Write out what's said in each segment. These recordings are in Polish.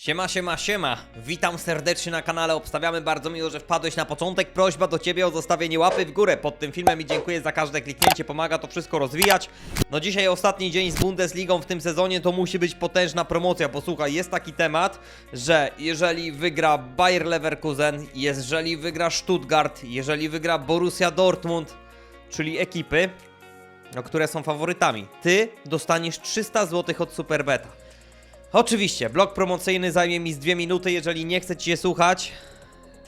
Siema, siema, siema. Witam serdecznie na kanale. Obstawiamy bardzo miło, że wpadłeś na początek. Prośba do Ciebie o zostawienie łapy w górę pod tym filmem i dziękuję za każde kliknięcie. Pomaga to wszystko rozwijać. No dzisiaj ostatni dzień z Bundesligą w tym sezonie, to musi być potężna promocja. Posłuchaj, jest taki temat, że jeżeli wygra Bayer Leverkusen, jeżeli wygra Stuttgart, jeżeli wygra Borussia Dortmund, czyli ekipy, no, które są faworytami, Ty dostaniesz 300 zł od Superbeta. Oczywiście, blok promocyjny zajmie mi z dwie minuty. Jeżeli nie chce ci się słuchać,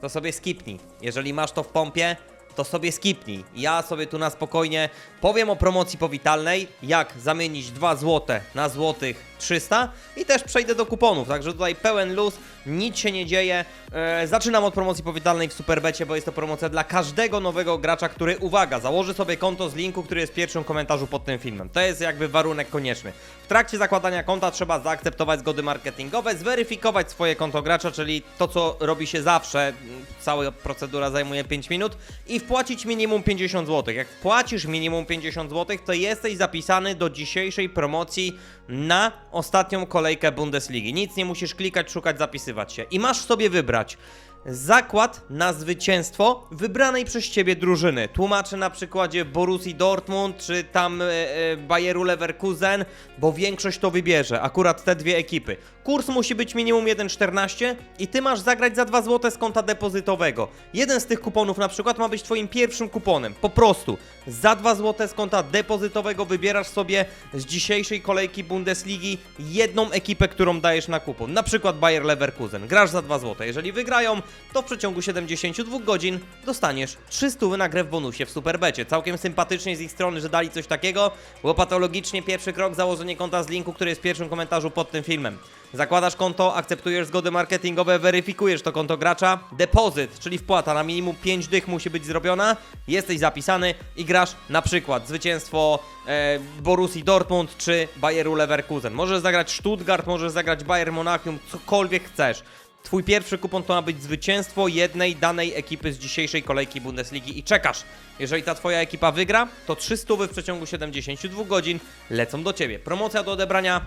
to sobie skipnij. Jeżeli masz to w pompie, to sobie skipnij. Ja sobie tu na spokojnie powiem o promocji powitalnej, jak zamienić 2 złote na złotych 300 i też przejdę do kuponów, także tutaj pełen luz, nic się nie dzieje. E, zaczynam od promocji powitalnej w Superbecie, bo jest to promocja dla każdego nowego gracza, który, uwaga, założy sobie konto z linku, który jest w pierwszym komentarzu pod tym filmem. To jest jakby warunek konieczny. W trakcie zakładania konta trzeba zaakceptować zgody marketingowe, zweryfikować swoje konto gracza, czyli to, co robi się zawsze, cała procedura zajmuje 5 minut i wpłacić minimum 50 zł. Jak wpłacisz minimum 50 zł, to jesteś zapisany do dzisiejszej promocji na ostatnią kolejkę Bundesligi. Nic nie musisz klikać, szukać, zapisywać się. I masz sobie wybrać zakład na zwycięstwo wybranej przez ciebie drużyny. Tłumaczę na przykładzie Borussii Dortmund czy tam e, e, Bayeru Leverkusen, bo większość to wybierze. Akurat te dwie ekipy. Kurs musi być minimum 1,14 i ty masz zagrać za 2 zł z konta depozytowego. Jeden z tych kuponów na przykład ma być twoim pierwszym kuponem. Po prostu za 2 zł z konta depozytowego wybierasz sobie z dzisiejszej kolejki Bundesligi jedną ekipę, którą dajesz na kupon. Na przykład Bayer Leverkusen. Grasz za 2 zł. Jeżeli wygrają, to w przeciągu 72 godzin dostaniesz 300 na grę w bonusie w Superbecie. Całkiem sympatycznie z ich strony, że dali coś takiego. Było patologicznie pierwszy krok, założenie konta z linku, który jest w pierwszym komentarzu pod tym filmem. Zakładasz konto, akceptujesz zgody marketingowe, weryfikujesz to konto gracza. Depozyt, czyli wpłata na minimum 5 dych musi być zrobiona. Jesteś zapisany i grasz na przykład zwycięstwo e, Borussii Dortmund czy Bayeru Leverkusen. Możesz zagrać Stuttgart, możesz zagrać Bayern Monachium, cokolwiek chcesz. Twój pierwszy kupon to ma być zwycięstwo jednej danej ekipy z dzisiejszej kolejki Bundesligi i czekasz. Jeżeli ta twoja ekipa wygra, to 300 w przeciągu 72 godzin lecą do ciebie. Promocja do odebrania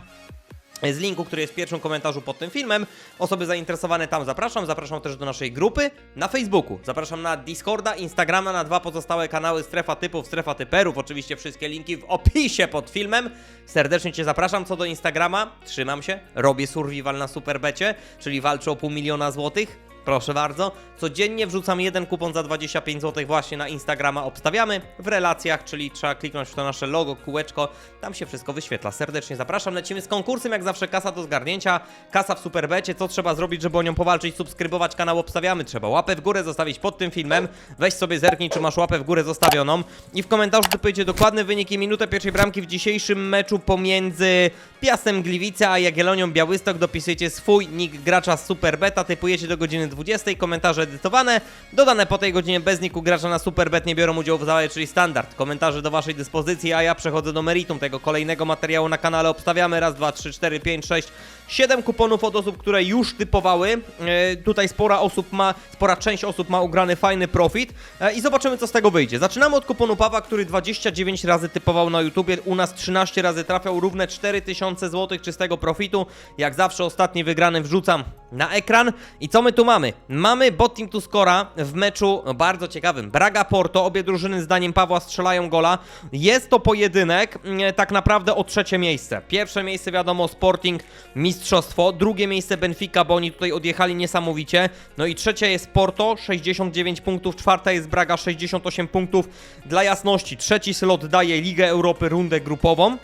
z linku, który jest w pierwszym komentarzu pod tym filmem. Osoby zainteresowane tam zapraszam. Zapraszam też do naszej grupy na Facebooku. Zapraszam na Discorda, Instagrama, na dwa pozostałe kanały Strefa Typów, Strefa Typerów. Oczywiście wszystkie linki w opisie pod filmem. Serdecznie Cię zapraszam. Co do Instagrama, trzymam się. Robię survival na Superbecie, czyli walczę o pół miliona złotych. Proszę bardzo. Codziennie wrzucam jeden kupon za 25 zł właśnie na Instagrama. Obstawiamy w relacjach, czyli trzeba kliknąć w to nasze logo, kółeczko. Tam się wszystko wyświetla. Serdecznie zapraszam. Lecimy z konkursem, jak zawsze kasa do zgarnięcia. Kasa w Superbecie. Co trzeba zrobić, żeby o nią powalczyć? Subskrybować kanał Obstawiamy. Trzeba łapę w górę zostawić pod tym filmem. Weź sobie zerknij, czy masz łapę w górę zostawioną. I w komentarzu dopowiedzcie dokładny wynik i minutę pierwszej bramki w dzisiejszym meczu pomiędzy Piastem Gliwice a Jagiellonią Białystok. Dopisujecie swój nick gracza Superbeta. Typujecie do godziny 20. Komentarze edytowane. Dodane po tej godzinie bez niku gracza na Superbet nie biorą udziału w zabawie, czyli standard. Komentarze do waszej dyspozycji, a ja przechodzę do meritum tego kolejnego materiału na kanale. Obstawiamy raz, dwa, trzy, cztery, pięć, sześć, siedem kuponów od osób, które już typowały. E, tutaj spora osób ma, spora część osób ma ugrany fajny profit e, i zobaczymy co z tego wyjdzie. Zaczynamy od kuponu Pawła, który 29 razy typował na YouTubie, u nas 13 razy trafiał, równe 4000 zł czystego profitu. Jak zawsze ostatni wygrany wrzucam na ekran. I co my tu mamy? Mamy bot team to scora w meczu bardzo ciekawym. Braga Porto, obie drużyny zdaniem Pawła strzelają gola. Jest to pojedynek mm, tak naprawdę o trzecie miejsce. Pierwsze miejsce wiadomo Sporting, mistrzostwo. Drugie miejsce Benfica, bo oni tutaj odjechali niesamowicie. No i trzecie jest Porto, 69 punktów. Czwarta jest Braga, 68 punktów. Dla jasności, trzeci slot daje Ligę Europy, rundę grupową.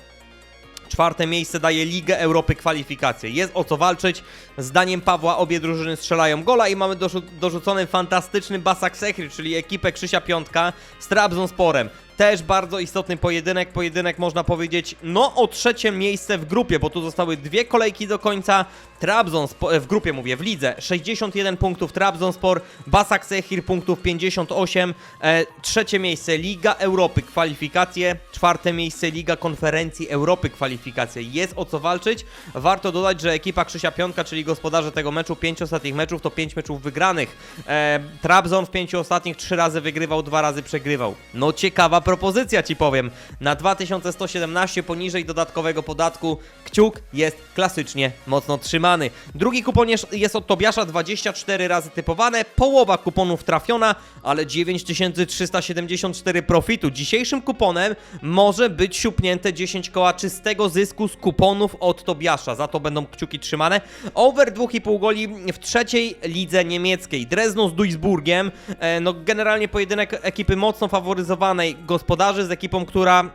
Czwarte miejsce daje Ligę Europy kwalifikacje. Jest o co walczyć. Zdaniem Pawła obie drużyny strzelają gola i mamy dorzu dorzucony fantastyczny Basak Sechry, czyli ekipę Krzysia Piątka z Trabzonsporem. Też bardzo istotny pojedynek. Pojedynek można powiedzieć, no o trzecie miejsce w grupie, bo tu zostały dwie kolejki do końca. Trabzonspor, w grupie mówię, w lidze 61 punktów Trabzonspor, Basak Sechir punktów 58, e, trzecie miejsce Liga Europy kwalifikacje, czwarte miejsce Liga Konferencji Europy kwalifikacje. Jest o co walczyć. Warto dodać, że ekipa Krzysia Piątka, czyli gospodarze tego meczu, pięć ostatnich meczów to pięć meczów wygranych. E, Trabzon w pięciu ostatnich trzy razy wygrywał, dwa razy przegrywał. No ciekawa propozycja ci powiem. Na 2117 poniżej dodatkowego podatku kciuk jest klasycznie mocno trzymany. Drugi kupon jest, od Tobiasza 24 razy typowane, połowa kuponów trafiona, ale 9374 profitu. Dzisiejszym kuponem może być siupnięte 10 koła czystego zysku z kuponów od Tobiasza. Za to będą kciuki trzymane. Over 2,5 goli w trzeciej lidze niemieckiej. Drezno z Duisburgiem. E, no generalnie pojedynek ekipy mocno faworyzowanej gospodarzy z ekipą, która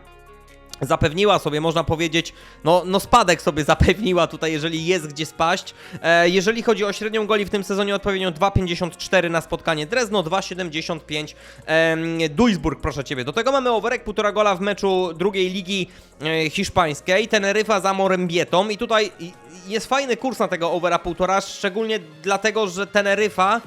zapewniła sobie, można powiedzieć, no, no spadek sobie zapewniła tutaj, jeżeli jest gdzie spaść. E, jeżeli chodzi o średnią goli w tym sezonie, odpowiednio 2,54 na spotkanie Drezno, 2,75 em, Duisburg, proszę Ciebie. Do tego mamy overek, półtora gola w meczu drugiej ligi e, hiszpańskiej, Teneryfa za Morembietą i tutaj jest fajny kurs na tego overa półtora, szczególnie dlatego, że Teneryfa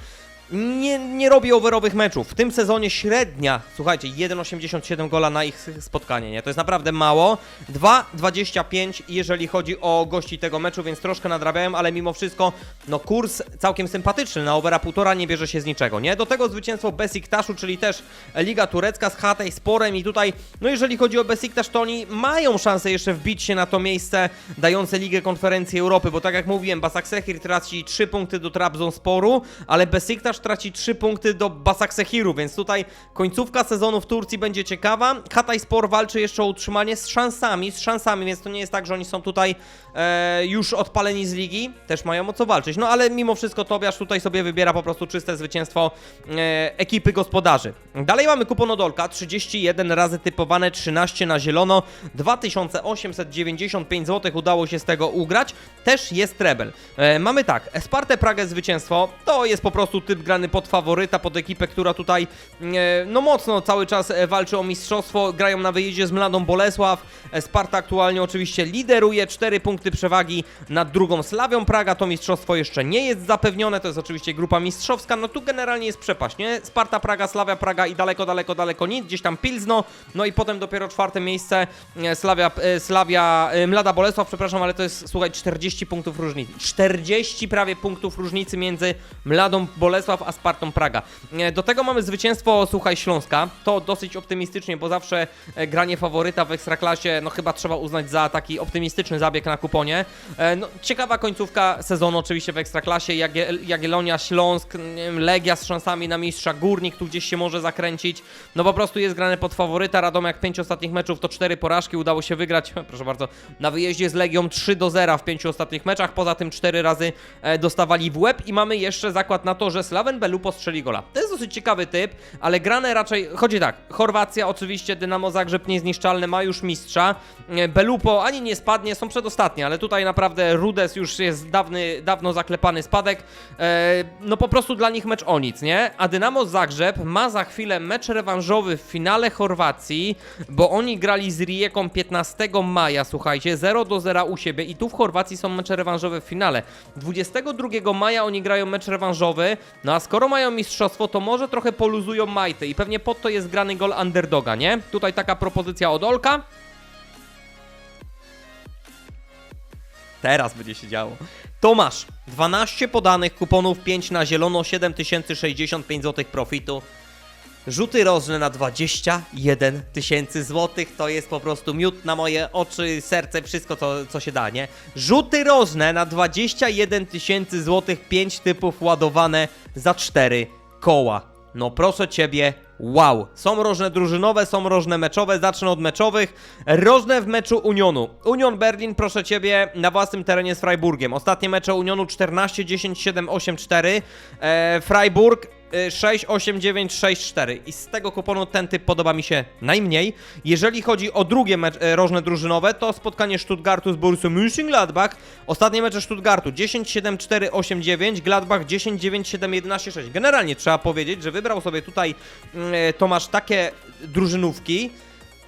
nie, nie robi overowych meczów. W tym sezonie średnia, słuchajcie, 1,87 gola na ich spotkanie, nie? To jest naprawdę mało. 2,25 jeżeli chodzi o gości tego meczu, więc troszkę nadrabiałem, ale mimo wszystko, no kurs całkiem sympatyczny na overa półtora nie bierze się z niczego, nie? Do tego zwycięstwo Besiktaszu, czyli też Liga Turecka z Hatay Sporem i tutaj, no jeżeli chodzi o Besiktasz, to oni mają szansę jeszcze wbić się na to miejsce dające Ligę Konferencji Europy, bo tak jak mówiłem, Basaksehir traci 3 punkty do Trabzonsporu, ale Besiktasz traci 3 punkty do Basaksehiru, więc tutaj końcówka sezonu w Turcji będzie ciekawa. Hatay Spor walczy jeszcze o utrzymanie z szansami, z szansami, więc to nie jest tak, że oni są tutaj e, już odpaleni z ligi, też mają o co walczyć. No ale mimo wszystko Tobiasz tutaj sobie wybiera po prostu czyste zwycięstwo e, ekipy gospodarzy. Dalej mamy kupon Odolka, 31 razy typowane, 13 na zielono, 2895 zł udało się z tego ugrać. Też jest trebel. E, mamy tak, Spartę Pragę zwycięstwo, to jest po prostu typ grany pod faworyta, pod ekipę, która tutaj e, no mocno cały czas e, walczy o mistrzostwo, grają na wyjeździe z Mladą Bolesław, E, Sparta aktualnie oczywiście lideruje, 4 punkty przewagi nad drugą Slawią Praga, to mistrzostwo jeszcze nie jest zapewnione, to jest oczywiście grupa mistrzowska, no tu generalnie jest przepaść, nie? Sparta Praga, Slavia Praga i daleko, daleko, daleko nic, gdzieś tam Pilzno, no i potem dopiero czwarte miejsce Slavia, Slavia e, Mlada Bolesław, przepraszam, ale to jest, słuchaj, 40 punktów różnicy, 40 prawie punktów różnicy między Mladą Bolesław a Spartą Praga. E, Do tego mamy zwycięstwo, słuchaj, Śląska, to dosyć optymistycznie, bo zawsze e, granie faworyta w Ekstraklasie, no chyba trzeba uznać za taki optymistyczny zabieg na kuponie. E, No, ciekawa końcówka sezonu oczywiście w Ekstraklasie, Jagie- Jagiellonia, Śląsk, Legia z szansami na mistrza, Górnik tu gdzieś się może zakręcić, no po prostu jest grane pod faworyta, Radomiak 5 ostatnich meczów to 4 porażki, udało się wygrać, proszę bardzo, na wyjeździe z Legią 3 do 0 w 5 ostatnich meczach, poza tym 4 razy dostawali w łeb. I mamy jeszcze zakład na to, że Slaven Belupo strzeli gola. To jest dosyć ciekawy typ, ale grane raczej, chodzi tak, Chorwacja oczywiście, Dynamo Zagrzeb niezniszczalny, ma już mistrza, E, Belupo ani nie spadnie, są przedostatnie, ale tutaj naprawdę Rudes już jest dawny, dawno zaklepany spadek, e, no po prostu dla nich mecz o nic, nie? A Dynamo Zagrzeb ma za chwilę mecz rewanżowy w finale Chorwacji, bo oni grali z Rijeką 15 maja, słuchajcie, 0 do 0 u siebie i tu w Chorwacji są mecze rewanżowe w finale. 22 maja oni grają mecz rewanżowy, no skoro mają mistrzostwo, to może trochę poluzują majty i pewnie pod to jest grany gol underdoga, nie? Tutaj taka propozycja od Olka. Teraz będzie się działo. Tomasz, 12 podanych kuponów, 5 na zielono, 7065 zł profitu. Rzuty rożne na 21 tysięcy złotych to jest po prostu miód na moje oczy, serce, wszystko co, co się da, nie? Rzuty rożne na 21 tysięcy złotych, 5 typów ładowane za 4 koła. No proszę ciebie, wow. Są rożne drużynowe, są rożne meczowe, zacznę od meczowych. Rożne w meczu Unionu. Union Berlin, proszę ciebie, na własnym terenie z Freiburgiem. Ostatnie mecze Unionu 14, 10, 7, 8, 4. E, Freiburg y, 6, 8, 9, 6, 4 i z tego kuponu ten typ podoba mi się najmniej. Jeżeli chodzi o drugie mecz, e, rożne drużynowe, to spotkanie Stuttgartu z Borussią Mönchengladbach. Ostatnie mecze Stuttgartu 10, 7, 4, 8, 9, Gladbach 10, 9, 7, 11, 6. Generalnie trzeba powiedzieć, że wybrał sobie tutaj e, Tomasz takie drużynówki,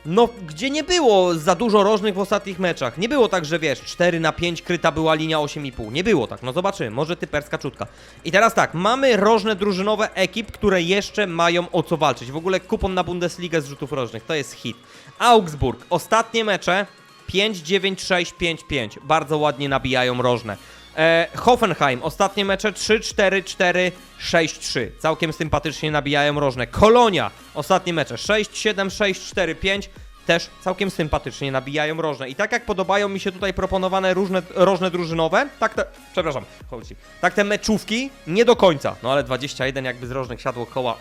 no, gdzie nie było za dużo rożnych w ostatnich meczach. Nie było tak, że wiesz, 4 na 5 kryta była linia 8,5. Nie było tak, no zobaczymy, może typerska czutka. I teraz tak, mamy rożne drużynowe ekip, które jeszcze mają o co walczyć. W ogóle kupon na Bundesligę z rzutów rożnych, to jest hit. Augsburg, ostatnie mecze 5, 9, 6, 5, 5. Bardzo ładnie nabijają rożne. E, Hoffenheim, ostatnie mecze 3, 4, 4, 6, 3. Całkiem sympatycznie nabijają rożne. Kolonia, ostatnie mecze 6, 7, 6, 4, 5. też całkiem sympatycznie nabijają rożne. I tak jak podobają mi się tutaj proponowane różne rożne drużynowe, tak te, przepraszam, chodź, tak te meczówki nie do końca. No ale 21 jakby z rożnych siadło koła.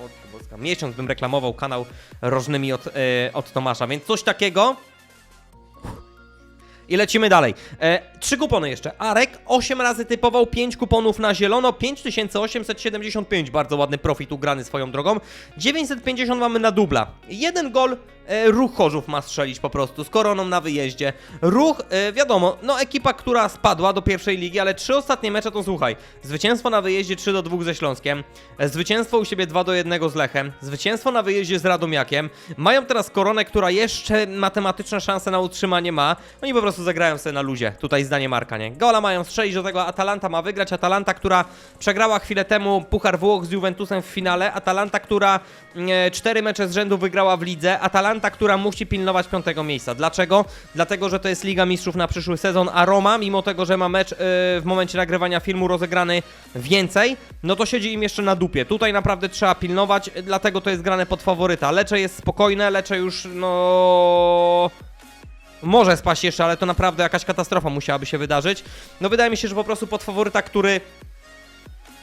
O, Boska. Miesiąc bym reklamował kanał rożnymi od, e, od Tomasza, więc coś takiego. I lecimy dalej. E, trzy kupony jeszcze. Arek 8 razy typował, 5 kuponów na zielono, 5875. Bardzo ładny profit ugrany swoją drogą. 950 mamy na dubla. Jeden gol e, ruch Chorzów ma strzelić po prostu z koroną na wyjeździe. Ruch, e, wiadomo, no ekipa, która spadła do pierwszej ligi, ale trzy ostatnie mecze to słuchaj. Zwycięstwo na wyjeździe 3 do 2 ze Śląskiem, e, zwycięstwo u siebie 2 do 1 z Lechem, zwycięstwo na wyjeździe z Radomiakiem. Mają teraz koronę, która jeszcze matematyczne szanse na utrzymanie ma. Oni po prostu zagrają sobie na luzie. Tutaj zdanie Marka, nie? Gola mają strzelić, do tego Atalanta ma wygrać. Atalanta, która przegrała chwilę temu Puchar Włoch z Juventusem w finale. Atalanta, która e, cztery mecze z rzędu wygrała w lidze. Atalanta, która musi pilnować piątego miejsca. Dlaczego? Dlatego, że to jest Liga Mistrzów na przyszły sezon, a Roma, mimo tego, że ma mecz e, w momencie nagrywania filmu rozegrany więcej, no to siedzi im jeszcze na dupie. Tutaj naprawdę trzeba pilnować, dlatego to jest grane pod faworyta. Lecze jest spokojne, Lecze już, no może spaść jeszcze, ale to naprawdę jakaś katastrofa musiałaby się wydarzyć. No wydaje mi się, że po prostu pod faworyta, który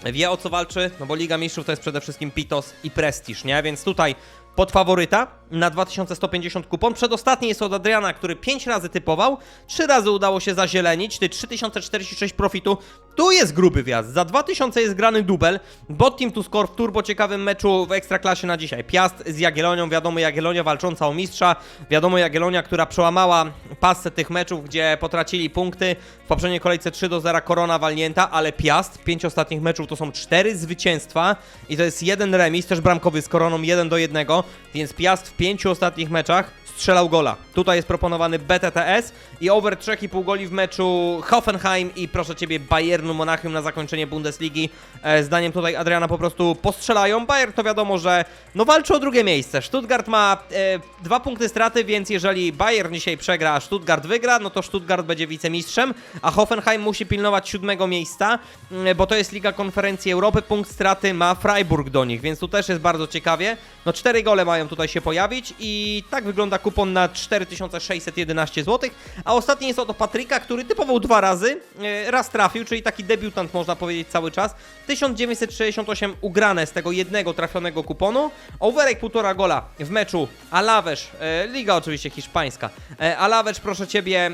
wie o co walczy, no bo Liga Mistrzów to jest przede wszystkim Pitos i Prestiż, nie? Więc tutaj pod faworyta na 2150 kupon. Przedostatni jest od Adriana, który 5 razy typował, 3 razy udało się zazielenić, ty 3046 profitu. Tu jest gruby wjazd. Za 2000 jest grany dubel. Bot Team to score w turbo ciekawym meczu w Ekstraklasie na dzisiaj. Piast z Jagiellonią, wiadomo Jagiellonia walcząca o mistrza, wiadomo Jagiellonia, która przełamała pasę tych meczów, gdzie potracili punkty. W poprzedniej kolejce 3 do 0 korona walnięta, ale Piast, 5 ostatnich meczów to są 4 zwycięstwa i to jest jeden remis, też bramkowy z koroną 1 do 1, więc Piast w 5 ostatnich meczach strzelał gola. Tutaj jest proponowany BTTS i over 3,5 goli w meczu Hoffenheim i proszę Ciebie Bayernu Monachium na zakończenie Bundesligi. E, zdaniem tutaj Adriana po prostu postrzelają. Bayern to wiadomo, że no walczy o drugie miejsce. Stuttgart ma e, dwa punkty straty, więc jeżeli Bayern dzisiaj przegra, a Stuttgart wygra, no to Stuttgart będzie wicemistrzem, a Hoffenheim musi pilnować siódmego miejsca, mm, bo to jest Liga Konferencji Europy. Punkt straty ma Freiburg do nich, więc tu też jest bardzo ciekawie. No cztery gole mają tutaj się pojawić i tak wygląda kupon na 4611 zł. A ostatni jest od Patryka, który typował dwa razy, e, raz trafił, czyli taki debiutant można powiedzieć cały czas. 1968 ugrane z tego jednego trafionego kuponu. Overek półtora gola w meczu Alawesz, e, liga oczywiście hiszpańska. E, Alawesz, proszę ciebie,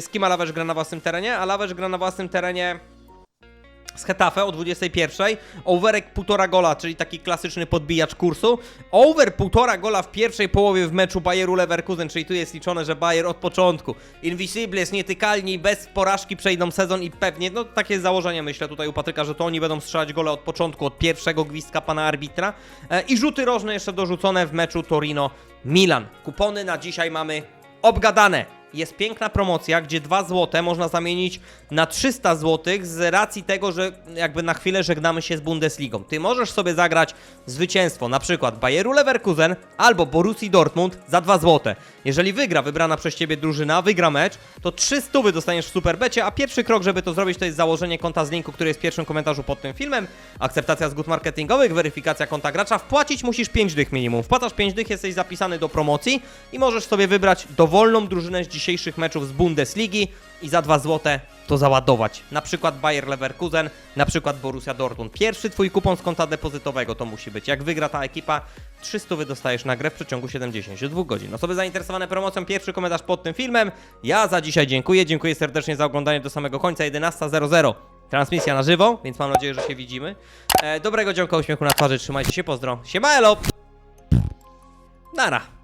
z kim Alawesz gra na własnym terenie? Alawesz gra na własnym terenie z Hetafe o 21. Overek półtora gola, czyli taki klasyczny podbijacz kursu. Over półtora gola w pierwszej połowie w meczu Bayeru Leverkusen, czyli tu jest liczone, że Bayer od początku. Invisibles, nietykalni, bez porażki przejdą sezon i pewnie, no takie założenie myślę tutaj u Patryka, że to oni będą strzelać gole od początku, od pierwszego gwizdka pana arbitra. E, I rzuty rożne jeszcze dorzucone w meczu Torino-Milan. Kupony na dzisiaj mamy obgadane jest piękna promocja, gdzie 2 złote można zamienić na 300 zł z racji tego, że jakby na chwilę żegnamy się z Bundesligą. Ty możesz sobie zagrać zwycięstwo na przykład Bayeru Leverkusen albo Borussii Dortmund za 2 złote. Jeżeli wygra wybrana przez ciebie drużyna, wygra mecz, to 300 dostaniesz w superbecie, a pierwszy krok, żeby to zrobić, to jest założenie konta z linku, który jest w pierwszym komentarzu pod tym filmem, akceptacja zgód marketingowych, weryfikacja konta gracza, wpłacić musisz 5 dych minimum. Wpłacasz 5 dych, jesteś zapisany do promocji i możesz sobie wybrać dowolną drużynę z dzisiejszych meczów z Bundesligi i za 2 złote to załadować. Na przykład Bayer Leverkusen, na przykład Borussia Dortmund. Pierwszy twój kupon z konta depozytowego to musi być. Jak wygra ta ekipa, 300 dostajesz na grę w przeciągu 72 godzin. Osoby zainteresowane promocją, pierwszy komentarz pod tym filmem. Ja za dzisiaj dziękuję. Dziękuję serdecznie za oglądanie do samego końca. 11.00. Transmisja na żywo, więc mam nadzieję, że się widzimy. E, dobrego dzionka, uśmiechu na twarzy, trzymajcie się, pozdro. Siema, elo! Nara.